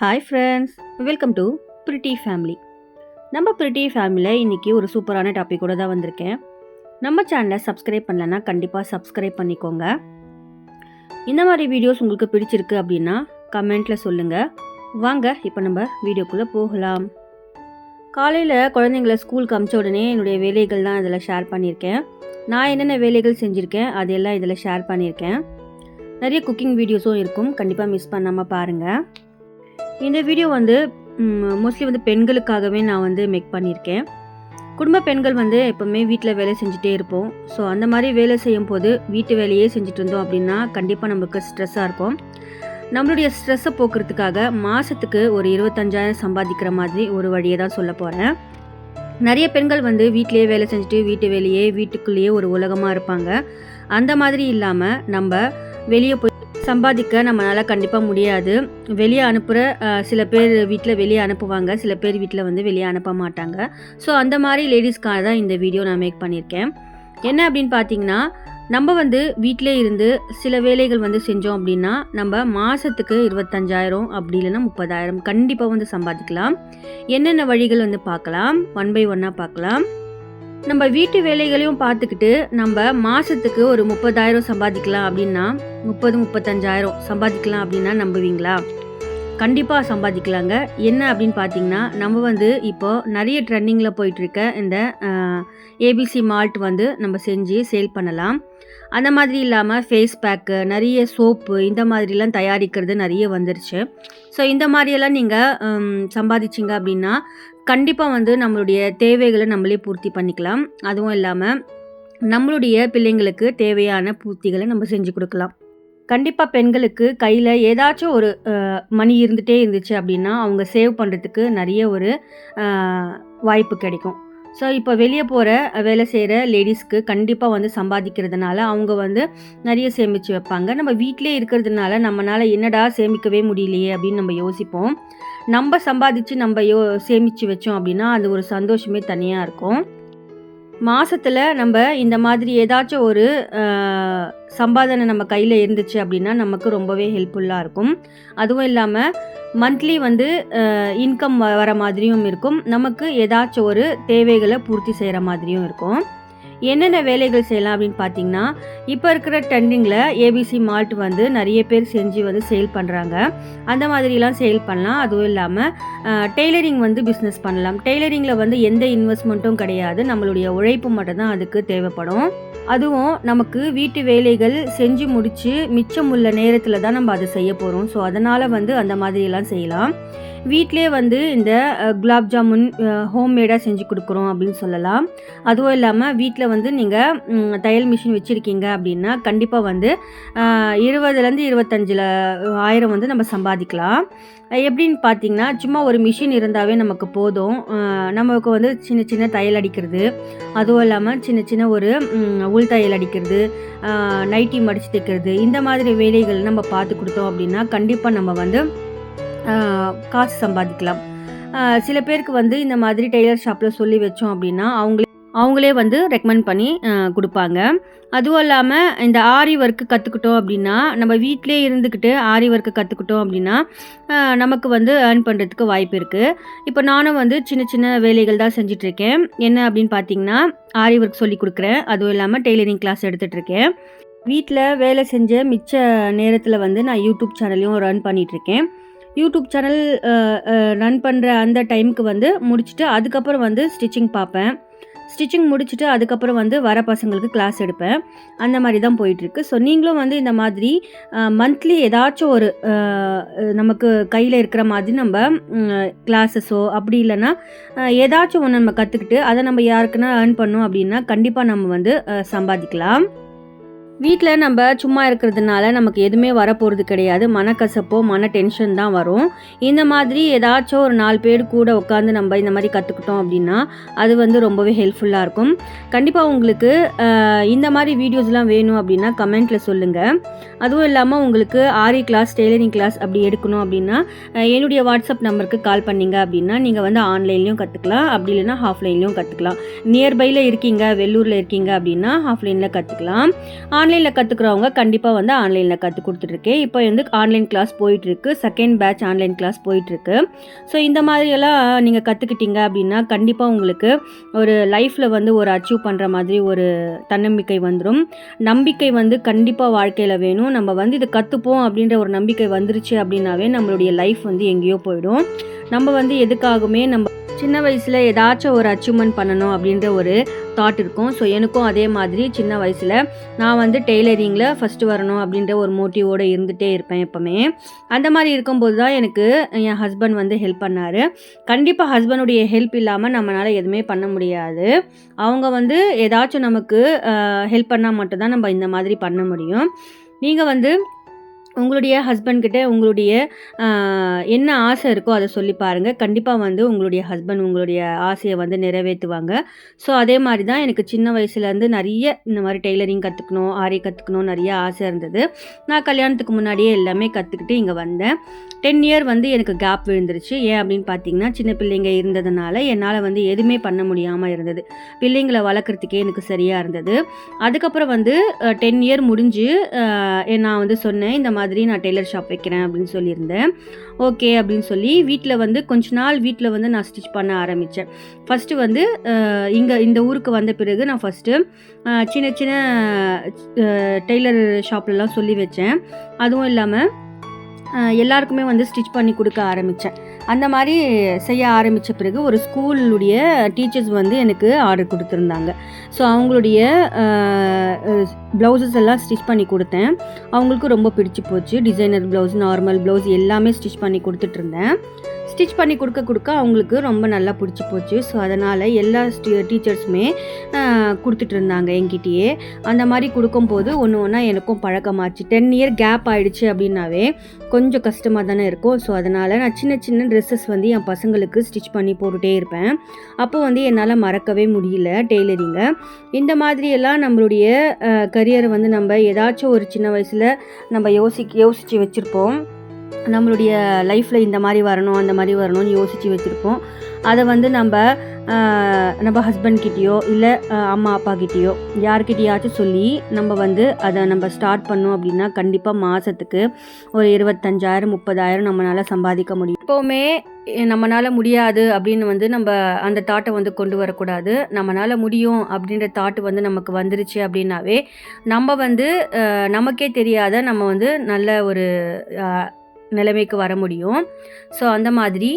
Hi friends welcome to pretty family நம்ம pretty ஃபேமிலியில் இன்றைக்கி ஒரு சூப்பரான டாப்பிக்கோட தான் வந்திருக்கேன். நம்ம சேனலை சப்ஸ்கிரைப் பண்ணலன்னா கண்டிப்பாக சப்ஸ்கிரைப் பண்ணிக்கோங்க. இந்த மாதிரி வீடியோஸ் உங்களுக்கு பிடிச்சிருக்கு அப்படின்னா கமெண்ட்டில் சொல்லுங்கள் வாங்க இப்போ நம்ம வீடியோக்குள்ளே போகலாம். காலையில் குழந்தைங்கள ஸ்கூலுக்கு அமிச்ச உடனே என்னுடைய வேலைகள் தான் இதில் ஷேர் பண்ணியிருக்கேன். நான் என்னென்ன வேலைகள் செஞ்சுருக்கேன் அதெல்லாம் இதில் ஷேர் பண்ணியிருக்கேன். நிறைய குக்கிங் வீடியோஸும் இருக்கும் கண்டிப்பாக மிஸ் பண்ணாமல் பாருங்கள் இந்த வீடியோ வந்து மோஸ்ட்லி வந்து பெண்களுக்காகவே நான் வந்து மேக் பண்ணியிருக்கேன். குடும்ப பெண்கள் வந்து எப்போவுமே வீட்டில் வேலை செஞ்சுட்டே இருப்போம். ஸோ அந்த மாதிரி வேலை செய்யும் போது வீட்டு வேலையே செஞ்சுட்டு இருந்தோம் அப்படின்னா கண்டிப்பாக நமக்கு ஸ்ட்ரெஸ்ஸாக இருக்கும். நம்மளுடைய ஸ்ட்ரெஸ்ஸை போக்குறதுக்காக மாதத்துக்கு ஒரு இருபத்தஞ்சாயிரம் சம்பாதிக்கிற மாதிரி ஒரு வழியை தான் சொல்ல போகிறேன் நிறைய பெண்கள் வந்து வீட்டிலேயே வேலை செஞ்சுட்டு வீட்டு வேலையே வீட்டுக்குள்ளேயே ஒரு உலகமாக இருப்பாங்க. அந்த மாதிரி இல்லாமல் நம்ம வெளியே போய் சம்பாதிக்க நம்மளால் கண்டிப்பாக முடியாது. வெளியே அனுப்புகிற சில பேர் வீட்டில் வெளியே அனுப்புவாங்க. சில பேர் வீட்டில் வந்து வெளியே அனுப்ப மாட்டாங்க. ஸோ அந்த மாதிரி லேடிஸ்க்காக தான் இந்த வீடியோ நான் மேக் பண்ணியிருக்கேன் என்ன அப்படின்னு பார்த்தீங்கன்னா நம்ம வந்து வீட்டிலே இருந்து சில வேலைகள் வந்து செஞ்சோம் அப்படின்னா நம்ம மாதத்துக்கு இருபத்தஞ்சாயிரம் அப்படி இல்லைன்னா முப்பதாயிரம் கண்டிப்பாக வந்து சம்பாதிக்கலாம். என்னென்ன வழிகள் வந்து பார்க்கலாம் ஒன் பை ஒன்னாக பார்க்கலாம் நம்ம வீட்டு வேலைகளையும் பார்த்துக்கிட்டு நம்ம மாதத்துக்கு ஒரு முப்பதாயிரம் சம்பாதிக்கலாம் அப்படின்னா முப்பது முப்பத்தஞ்சாயிரம் சம்பாதிக்கலாம் அப்படின்னா நம்புவீங்களா? கண்டிப்பாக சம்பாதிக்கலாங்க. என்ன அப்படின்னு பார்த்தீங்கன்னா நம்ம வந்து இப்போ நிறைய ட்ரெண்டிங்கில் போயிட்டுருக்க இந்த ஏபிசி மால்ட் வந்து நம்ம செஞ்சு சேல் பண்ணலாம். அந்த மாதிரி இல்லாமல் ஃபேஸ் பேக்கு நிறைய சோப்பு இந்த மாதிரிலாம் தயாரிக்கிறது நிறைய வந்துருச்சு. ஸோ இந்த மாதிரியெல்லாம் நீங்கள் சம்பாதிச்சிங்க அப்படின்னா கண்டிப்பாக வந்து நம்மளுடைய தேவைகளை நம்மளே பூர்த்தி பண்ணிக்கலாம். அதுவும் இல்லாமல் நம்மளுடைய பிள்ளைங்களுக்கு தேவையான பூர்த்திகளை நம்ம செஞ்சு கொடுக்கலாம். கண்டிப்பாக பெண்களுக்கு கையில் ஏதாச்சும் ஒரு மணி இருந்துகிட்டே இருந்துச்சு அப்படின்னா அவங்க சேவ் பண்ணுறதுக்கு நிறைய ஒரு வாய்ப்பு கிடைக்கும். ஸோ இப்போ வெளியே போகிற வேலை செய்கிற லேடிஸ்க்கு கண்டிப்பாக வந்து சம்பாதிக்கிறதுனால அவங்க வந்து நிறைய சேமித்து வைப்பாங்க. நம்ம வீட்டிலே இருக்கிறதுனால நம்மளால் என்னடா சேமிக்கவே முடியலையே அப்படின்னு நம்ம யோசிப்போம். நம்ம சம்பாதிச்சு நம்ம யோ சேமித்து வச்சோம் அப்படின்னா அது ஒரு சந்தோஷமே தனியாக இருக்கும். மாதத்தில் நம்ம இந்த மாதிரி ஏதாச்சும் ஒரு சம்பாதனை நம்ம கையில் இருந்துச்சு அப்படின்னா நமக்கு ரொம்பவே ஹெல்ப்ஃபுல்லாக இருக்கும். அதுவும் இல்லாமல் மந்த்லி வந்து இன்கம் வர மாதிரியும் இருக்கும். நமக்கு ஏதாச்சும் ஒரு தேவைகளை பூர்த்தி செய்கிற மாதிரியும் இருக்கும். என்னென்ன வேலைகள் செய்யலாம் அப்படின்னு பார்த்தீங்கன்னா இப்போ இருக்கிற ட்ரெண்டிங்கில் ஏபிசி மால்ட் வந்து நிறைய பேர் செஞ்சு வந்து சேல் பண்ணுறாங்க அந்த மாதிரிலாம் சேல் பண்ணலாம். அதுவும் இல்லாமல் டெய்லரிங் வந்து பிஸ்னஸ் பண்ணலாம். டெய்லரிங்கில் வந்து எந்த இன்வெஸ்ட்மெண்ட்டும் கிடையாது. நம்மளுடைய உழைப்பு மட்டும்தான் அதுக்கு தேவைப்படும். அதுவும் நமக்கு வீட்டு வேலைகள் செஞ்சு முடித்து மிச்சம் உள்ள நேரத்தில் தான் நம்ம அதை செய்ய போகிறோம் ஸோ அதனால் வந்து அந்த மாதிரிலாம் செய்யலாம். வீட்டிலே வந்து இந்த குலாப் ஜாமுன் ஹோம்மேடாக செஞ்சு கொடுக்குறோம் அப்படின்னு சொல்லலாம். அதுவும் இல்லாமல் வீட்டில் வந்து நீங்கள் தையல் மிஷின் வச்சுருக்கீங்க அப்படின்னா கண்டிப்பாக வந்து இருபதுலேருந்து இருபத்தஞ்சில் ஆயிரம் வந்து நம்ம சம்பாதிக்கலாம். எப்படின்னு பார்த்தீங்கன்னா சும்மா ஒரு மிஷின் இருந்தாவே நமக்கு போதும். நமக்கு வந்து சின்ன சின்ன தையல் அடிக்கிறது. அதுவும் இல்லாமல் சின்ன சின்ன ஒரு உள் தையல் அடிக்கிறது. நைட்டி மடிச்சு தைக்கிறது. இந்த மாதிரி வேலைகள் நம்ம பார்த்து கொடுத்தோம் அப்படின்னா கண்டிப்பாக நம்ம வந்து காசு சம்பாதிக்கலாம். சில பேருக்கு வந்து இந்த மாதிரி டெய்லர் ஷாப்பில் சொல்லி வச்சோம் அப்படின்னா அவங்களே அவங்களே வந்து ரெக்கமெண்ட் பண்ணி கொடுப்பாங்க. அதுவும் இல்லாமல் இந்த ஆரி ஒர்க்கு கற்றுக்கிட்டோம் அப்படின்னா நம்ம வீட்டிலே இருந்துக்கிட்டு ஆரி ஒர்க்கு கற்றுக்கிட்டோம் அப்படின்னா நமக்கு வந்து ஏர்ன் பண்ணுறதுக்கு வாய்ப்பு இருக்குது இப்போ நானும் வந்து சின்ன சின்ன வேலைகள் தான் செஞ்சிட்ருக்கேன். என்ன அப்படின்னு பார்த்தீங்கன்னா ஆரி ஒர்க் சொல்லி கொடுக்குறேன். அதுவும் இல்லாமல் டெய்லரிங் கிளாஸ் எடுத்துகிட்ருக்கேன் வீட்டில் வேலை செஞ்ச மிச்ச நேரத்தில் வந்து நான் யூடியூப் சேனலையும் ரன் பண்ணிகிட்ருக்கேன் யூடியூப் சேனல் ரன் பண்ணுற அந்த டைமுக்கு வந்து முடிச்சுட்டு அதுக்கப்புறம் வந்து ஸ்டிச்சிங் பார்ப்பேன். ஸ்டிச்சிங் முடிச்சுட்டு அதுக்கப்புறம் வந்து வர பசங்களுக்கு கிளாஸ் எடுப்பேன். அந்த மாதிரி தான் போயிட்டுருக்கு. ஸோ நீங்களும் வந்து இந்த மாதிரி மந்த்லி ஏதாச்சும் ஒரு நமக்கு கையில் இருக்கிற மாதிரி நம்ம கிளாஸஸோ அப்படி இல்லைன்னா ஏதாச்சும் ஒன்று நம்ம கற்றுக்கிட்டு அதை நம்ம யாருக்குன்னா ஏர்ன் பண்ணோம் அப்படின்னா கண்டிப்பாக நம்ம வந்து சம்பாதிக்கலாம். வீட்டில் நம்ம சும்மா இருக்கிறதுனால நமக்கு எதுவுமே வரப்போகிறது கிடையாது. மனக்கசப்போ மன டென்ஷன் தான் வரும். இந்த மாதிரி ஏதாச்சும் ஒரு நாலு பேர் கூட உட்காந்து நம்ம இந்த மாதிரி கற்றுக்கிட்டோம் அப்படின்னா அது வந்து ரொம்பவே ஹெல்ப்ஃபுல்லாக இருக்கும். கண்டிப்பாக உங்களுக்கு இந்த மாதிரி வீடியோஸ்லாம் வேணும் அப்படின்னா கமெண்ட்டில் சொல்லுங்கள் அதுவும் இல்லாமல் உங்களுக்கு ஆரி கிளாஸ் டெய்லரிங் கிளாஸ் அப்படி எடுக்கணும் அப்படின்னா என்னுடைய வாட்ஸ்அப் நம்பருக்கு கால் பண்ணிங்க அப்படின்னா நீங்கள் வந்து ஆன்லைன்லேயும் கற்றுக்கலாம் அப்படி இல்லைன்னா ஆஃப்லைன்லேயும் கற்றுக்கலாம் நியர்பையில் இருக்கீங்க வெள்ளூரில் இருக்கீங்க அப்படின்னா ஆஃப்லைனில் கற்றுக்கலாம் ஆன்லைனில் கற்றுக்குறவங்க கண்டிப்பாக வந்து ஆன்லைனில் கற்றுக் கொடுத்துட்ருக்கேன். இப்போ வந்து ஆன்லைன் கிளாஸ் போயிட்டுருக்கு செகண்ட் பேட்ச் ஆன்லைன் கிளாஸ் போயிட்டுருக்கு ஸோ இந்த மாதிரியெல்லாம் நீங்கள் கற்றுக்கிட்டீங்க அப்படின்னா கண்டிப்பாக உங்களுக்கு ஒரு லைஃப்பில் வந்து ஒரு அச்சீவ் பண்ணுற மாதிரி ஒரு தன்னம்பிக்கை வந்துடும் நம்பிக்கை வந்து கண்டிப்பாக வாழ்க்கையில் வேணும். நம்ம வந்து இதை கற்றுப்போம் அப்படின்ற ஒரு நம்பிக்கை வந்துருச்சு அப்படின்னாவே நம்மளுடைய லைஃப் வந்து எங்கேயோ போயிடும். நம்ம வந்து எதுக்காகவுமே நம்ம சின்ன வயசில் ஏதாச்சும் ஒரு அச்சீவ்மெண்ட் பண்ணணும் அப்படின்ற ஒரு தாட் இருக்கும். ஸோ எனக்கும் அதே மாதிரி சின்ன வயசில் நான் வந்து டெய்லரிங்கில் ஃபஸ்ட்டு வரணும் அப்படின்ற ஒரு மோட்டிவோடு இருந்துகிட்டே இருப்பேன் எப்போவுமே. அந்த மாதிரி இருக்கும்போது தான் எனக்கு என் ஹஸ்பண்ட் வந்து ஹெல்ப் பண்ணார். கண்டிப்பாக ஹஸ்பண்டுடைய ஹெல்ப் இல்லாமல் நம்மளால் எதுவுமே பண்ண முடியாது. அவங்க வந்து ஏதாச்சும் நமக்கு ஹெல்ப் பண்ணால் மட்டும்தான் நம்ம இந்த மாதிரி பண்ண முடியும். நீங்கள் வந்து உங்களுடைய ஹஸ்பண்ட்கிட்ட உங்களுடைய என்ன ஆசை இருக்கோ அதை சொல்லி பாருங்கள் கண்டிப்பாக வந்து உங்களுடைய ஹஸ்பண்ட் உங்களுடைய ஆசையை வந்து நிறைவேற்றுவாங்க. ஸோ அதே மாதிரி தான் எனக்கு சின்ன வயசுலேருந்து நிறைய இந்த மாதிரி டெய்லரிங் கற்றுக்கணும் ஆரி கற்றுக்கணும் நிறைய ஆசை இருந்தது. நான் கல்யாணத்துக்கு முன்னாடியே எல்லாமே கற்றுக்கிட்டு இங்கே வந்தேன். டென் இயர் வந்து எனக்கு கேப் விழுந்துருச்சு. ஏன் அப்படின்னு பார்த்தீங்கன்னா சின்ன பிள்ளைங்க இருந்ததுனால என்னால் வந்து எதுவுமே பண்ண முடியாமல் இருந்தது. பிள்ளைங்களை வளர்க்குறதுக்கே எனக்கு சரியாக இருந்தது. அதுக்கப்புறம் வந்து டென் இயர் முடிஞ்சு நான் வந்து சொன்னேன் இந்த மாதிரி நான் டெய்லர் ஷாப் வைக்கிறேன் அப்படின்னு சொல்லியிருந்தேன். ஓகே அப்படின்னு சொல்லி வீட்டில் வந்து கொஞ்ச நாள் வீட்டில் வந்து நான் ஸ்டிச் பண்ண ஆரம்பித்தேன் ஃபஸ்ட்டு வந்து இங்கே இந்த ஊருக்கு வந்த பிறகு நான் ஃபஸ்ட்டு சின்ன சின்ன டெய்லர் ஷாப்லலாம் சொல்லி வச்சேன். அதுவும் இல்லாமல் எல்லாருக்குமே வந்து ஸ்டிச் பண்ணி கொடுக்க ஆரம்பித்தேன் அந்த மாதிரி செய்ய ஆரம்பித்த பிறகு ஒரு ஸ்கூலுடைய டீச்சர்ஸ் வந்து எனக்கு ஆர்டர் கொடுத்துருந்தாங்க. ஸோ அவங்களுடைய ப்ளவுசஸ் எல்லாம் ஸ்டிச் பண்ணி கொடுத்தேன். அவங்களுக்கு ரொம்ப பிடிச்சி போச்சு. டிசைனர் ப்ளவுஸ் நார்மல் ப்ளவுஸ் எல்லாமே ஸ்டிச் பண்ணி கொடுத்துட்ருந்தேன் ஸ்டிச் பண்ணி கொடுக்க கொடுக்க அவங்களுக்கு ரொம்ப நல்லா பிடிச்சி போச்சு. ஸோ அதனால் எல்லா டீச்சர்ஸுமே கொடுத்துட்டு இருந்தாங்க என்கிட்டயே. அந்த மாதிரி கொடுக்கும்போது ஒன்று ஒன்றா எனக்கும் பழக்கமாச்சு. டென் இயர் கேப் ஆகிடுச்சு அப்படின்னாவே கொஞ்சம் கஷ்டமாக தானே இருக்கும். ஸோ அதனால் நான் சின்ன சின்ன ட்ரெஸ்ஸஸ் வந்து என் பசங்களுக்கு ஸ்டிச் பண்ணி போட்டுகிட்டே இருப்பேன். அப்போ வந்து என்னால் மறக்கவே முடியல டெய்லரிங்கை இந்த மாதிரியெல்லாம் நம்மளுடைய கரியரை வந்து நம்ம ஏதாச்சும் ஒரு சின்ன வயசில் நம்ம யோசி யோசித்து வச்சுருப்போம். நம்மளுடைய லைஃப்பில் இந்த மாதிரி வரணும் அந்த மாதிரி வரணும்னு யோசித்து வச்சுருப்போம். அதை வந்து நம்ம நம்ம ஹஸ்பண்ட்கிட்டேயோ இல்லை அம்மா அப்பாக்கிட்டேயோ யார்கிட்டயாச்சும் சொல்லி நம்ம வந்து அதை நம்ம ஸ்டார்ட் பண்ணோம் அப்படின்னா கண்டிப்பாக மாதத்துக்கு ஒரு இருபத்தஞ்சாயிரம் முப்பதாயிரம் நம்மளால் சம்பாதிக்க முடியும். எப்போவுமே நம்மளால் முடியாது அப்படின்னு வந்து நம்ம அந்த தாட்டை வந்து கொண்டு வரக்கூடாது. நம்மளால் முடியும் அப்படின்ற தாட்டு வந்து நமக்கு வந்துருச்சு அப்படின்னாவே நம்ம வந்து நமக்கே தெரியாத நம்ம வந்து நல்ல ஒரு நிலைமைக்கு வர முடியும். ஸோ அந்த மாதிரி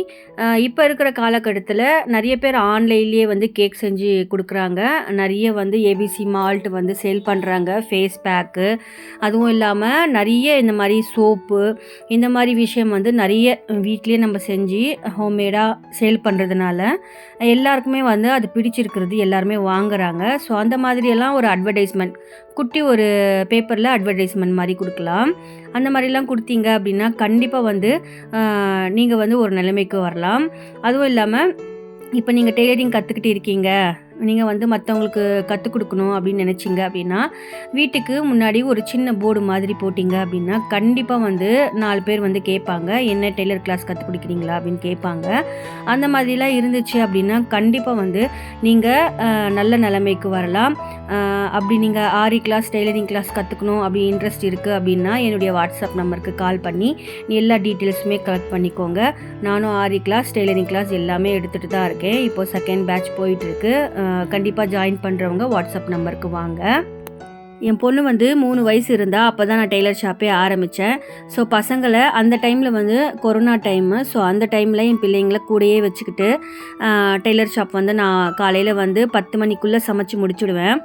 இப்போ இருக்கிற காலகட்டத்தில் நிறைய பேர் ஆன்லைன்லேயே வந்து கேக் செஞ்சு கொடுக்குறாங்க. நிறைய வந்து ஏபிசி மால்ட் வந்து சேல் பண்ணுறாங்க ஃபேஸ் பேக்கு அதுவும் இல்லாமல் நிறைய இந்த மாதிரி சோப்பு இந்த மாதிரி விஷயம் வந்து நிறைய வீட்லேயே நம்ம செஞ்சு ஹோம்மேடாக சேல் பண்ணுறதுனால எல்லாருக்குமே வந்து அது பிடிச்சிருக்கிறது எல்லாருமே வாங்குறாங்க. ஸோ அந்த மாதிரியெல்லாம் ஒரு அட்வர்டைஸ்மெண்ட் குட்டி ஒரு பேப்பரில் அட்வர்டைஸ்மெண்ட் மாதிரி கொடுக்கலாம். அந்த மாதிரிலாம் கொடுத்தீங்க அப்படின்னா கண்டிப்பாக வந்து நீங்கள் வந்து ஒரு நிலைமைக்கு வரலாம். அதுவும் இல்லாமல் இப்போ நீங்கள் டெய்லரிங் கற்றுக்கிட்டு இருக்கீங்க. நீங்கள் வந்து மற்றவங்களுக்கு கற்றுக் கொடுக்கணும் அப்படின்னு நினச்சிங்க அப்படின்னா வீட்டுக்கு முன்னாடி ஒரு சின்ன போர்டு மாதிரி போட்டிங்க அப்படின்னா கண்டிப்பாக வந்து நாலு பேர் வந்து கேட்பாங்க. என்ன டெய்லர் கிளாஸ் கற்றுக் கொடுக்குறீங்களா? அப்படின்னு கேட்பாங்க. அந்த மாதிரிலாம் இருந்துச்சு அப்படின்னா கண்டிப்பாக வந்து நீங்கள் நல்ல நிலைமைக்கு வரலாம். அப்படி நீங்கள் ஆரி கிளாஸ் டெய்லரிங் கிளாஸ் கற்றுக்கணும் அப்படி இன்ட்ரெஸ்ட் இருக்குது அப்படின்னா என்னுடைய வாட்ஸ்அப் நம்பருக்கு கால் பண்ணி எல்லா டீட்டெயில்ஸுமே கலெக்ட் பண்ணிக்கோங்க. நானும் ஆரி கிளாஸ் டெய்லரிங் கிளாஸ் எல்லாமே எடுத்துகிட்டு தான் இருக்கேன். இப்போது செகண்ட் பேட்ச் போயிட்டுருக்கு கண்டிப்பாக ஜாயின் பண்ணுறவங்க வாட்ஸ்அப் நம்பருக்கு வாங்க. என் பொண்ணு வந்து மூணு வயசு இருந்தால் அப்போ தான் நான் டெய்லர் ஷாப்பே ஆரம்பித்தேன் ஸோ பசங்களை அந்த டைமில் வந்து கொரோனா டைமு ஸோ அந்த டைமில் என் பிள்ளைங்களை கூடயே வச்சுக்கிட்டு டெய்லர் ஷாப் வந்து நான் காலையில் வந்து பத்து மணிக்குள்ளே சமைச்சு முடிச்சுடுவேன்.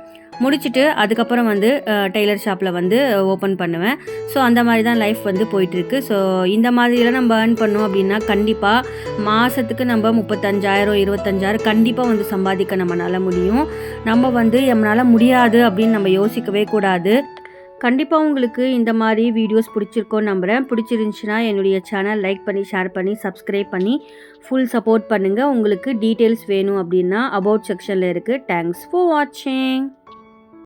முடிச்சுட்டு அதுக்கப்புறம் வந்து டெய்லர் ஷாப்பில் வந்து ஓப்பன் பண்ணுவேன். ஸோ அந்த மாதிரி தான் லைஃப் வந்து போயிட்டுருக்கு. ஸோ இந்த மாதிரியெல்லாம் நம்ம ஏர்ன் பண்ணோம் அப்படின்னா கண்டிப்பாக மாதத்துக்கு நம்ம முப்பத்தஞ்சாயிரம் இருபத்தஞ்சாயிரம் கண்டிப்பாக வந்து சம்பாதிக்க நம்மளால் முடியும். நம்ம வந்து நம்மளால் முடியாது அப்படின்னு நம்ம யோசிக்கவே கூடாது. கண்டிப்பாக உங்களுக்கு இந்த மாதிரி வீடியோஸ் பிடிச்சிருக்கோன்னு நம்புகிறேன் பிடிச்சிருந்துச்சின்னா என்னுடைய சேனல் லைக் பண்ணி ஷேர் பண்ணி சப்ஸ்கிரைப் பண்ணி ஃபுல் சப்போர்ட் பண்ணுங்கள் உங்களுக்கு டீட்டெயில்ஸ் வேணும் அப்படின்னா அபவுட் செக்ஷனில் இருக்குது தேங்க்ஸ் ஃபார் வாட்சிங்